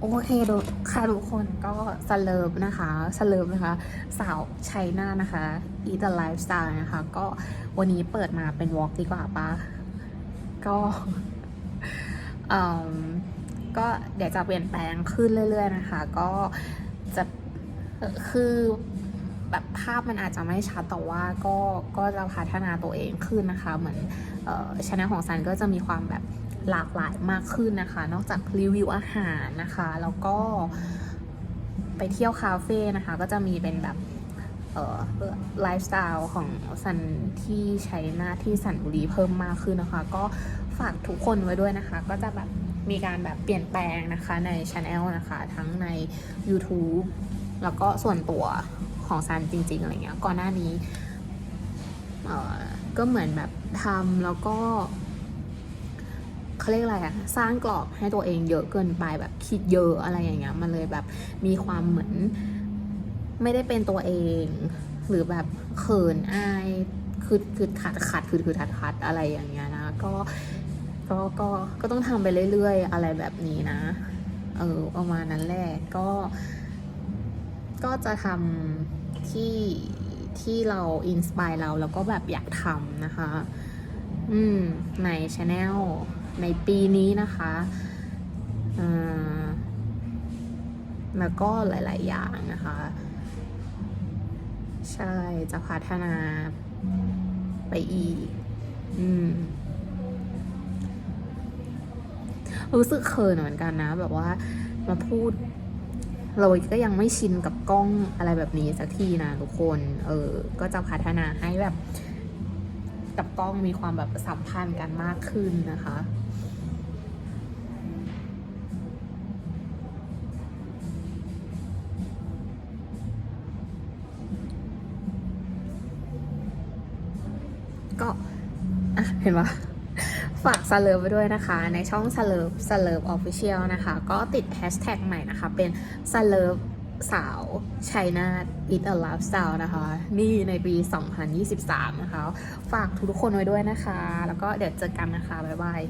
โอเคดูค่ะทุกคนก็สเลิฟนะคะสเลิฟนะคะ สาวชัยนานะคะ Eat the Lifestyle นะคะ ก็วันนี้เปิดมาเป็นวอล์กดีกว่าปะก็เอิ่มก็เดี๋ยวจะเปลี่ยนแปลงขึ้นเรื่อย ๆ นะคะ ก็จะคือแบบภาพมันอาจจะไม่ชัดแต่ว่าก็ก็จะพัฒนาตัวเองขึ้นนะคะ เหมือนเออช anel ของซันก็จะมีความแบบ หลากหลายมากขึ้นนะคะ นอกจากรีวิวอาหารนะคะ แล้วก็ไปเที่ยวคาเฟ่นะคะ ก็จะมีเป็นแบบเออไลฟ์สไตล์ของสันที่ใช้หน้าที่สันบุรีเพิ่มมากขึ้นนะคะ ก็ฝากทุกคนไว้ด้วยนะคะ ก็จะแบบมีการแบบเปลี่ยนแปลงนะคะในช anel นะคะ ทั้งใน YouTube แล้วก็ส่วนตัวของซันจริง ๆ อะไรเงี้ยก่อนหน้านี้เออก็เหมือนแบบทำแล้วก็ เขาเรียกอะไรอะสร้างกรอบให้ตัวเองเยอะเกินไปแบบคิดเยอะอะไรอย่างเงี้ยมันเลยแบบมีความเหมือนไม่ได้เป็นตัวเอง หรือแบบเขินอายคือคือขัดขัดคือคือขัดขัดอะไรอย่างเงี้ยนะก็ก็ก็ก็ต้องทำไปเรื่อยๆ อะไรแบบนี้นะ เออประมาณนั้นแหละก็ ก็จะทำที่ที่เราอินสปายเราแล้วก็แบบอยากทำนะคะ อืม ในช anel ในปีนี้นะคะแล้วก็หลาย ๆ อย่างนะคะ ใช่ จะพัฒนาไปอีก อืม รู้สึกเขินเหมือนกันนะ แบบว่ามาพูด เราก็ยังไม่ชินกับกล้องอะไรแบบนี้สักทีนะทุกคน เออ ก็จะพัฒนาให้แบบ กับกล้องมีความแบบสัมพันธ์กันมากขึ้นนะคะก็เห็นปะฝากสเลิฟไว้ด้วยนะคะ ในช่องสเลิฟสเลิฟออฟฟิเชียลนะคะ ก็ติดแฮชแท็กใหม่นะคะ เป็นสเลิฟ สาวชัยนาท It a Lifestyle นะคะ นี่ในปี 2023 นะคะ ฝากทุกๆคนไว้ด้วยนะคะ แล้วก็เดี๋ยวเจอกันนะคะ บ๊ายบาย